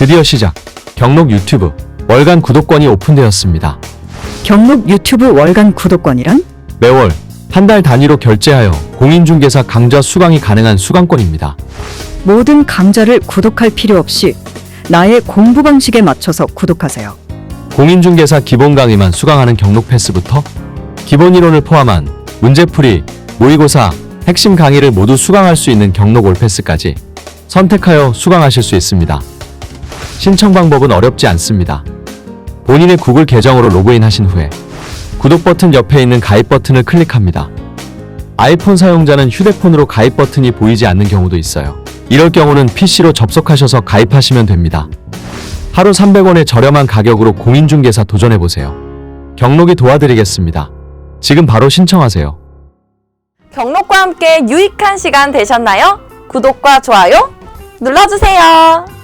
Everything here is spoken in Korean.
드디어 시작. 경록 유튜브 월간 구독권이 오픈되었습니다. 경록 유튜브 월간 구독권이란? 매월 한 달 단위로 결제하여 공인중개사 강좌 수강이 가능한 수강권입니다. 모든 강좌를 구독할 필요 없이 나의 공부 방식에 맞춰서 구독하세요. 공인중개사 기본 강의만 수강하는 경록 패스부터 기본 이론을 포함한 문제풀이, 모의고사, 핵심 강의를 모두 수강할 수 있는 경록 올패스까지 선택하여 수강하실 수 있습니다. 신청 방법은 어렵지 않습니다. 본인의 구글 계정으로 로그인 하신 후에 구독 버튼 옆에 있는 가입 버튼을 클릭합니다. 아이폰 사용자는 휴대폰으로 가입 버튼이 보이지 않는 경우도 있어요. 이럴 경우는 PC로 접속하셔서 가입하시면 됩니다. 하루 300원의 저렴한 가격으로 공인중개사 도전해보세요. 경록이 도와드리겠습니다. 지금 바로 신청하세요. 경록과 함께 유익한 시간 되셨나요? 구독과 좋아요 눌러주세요.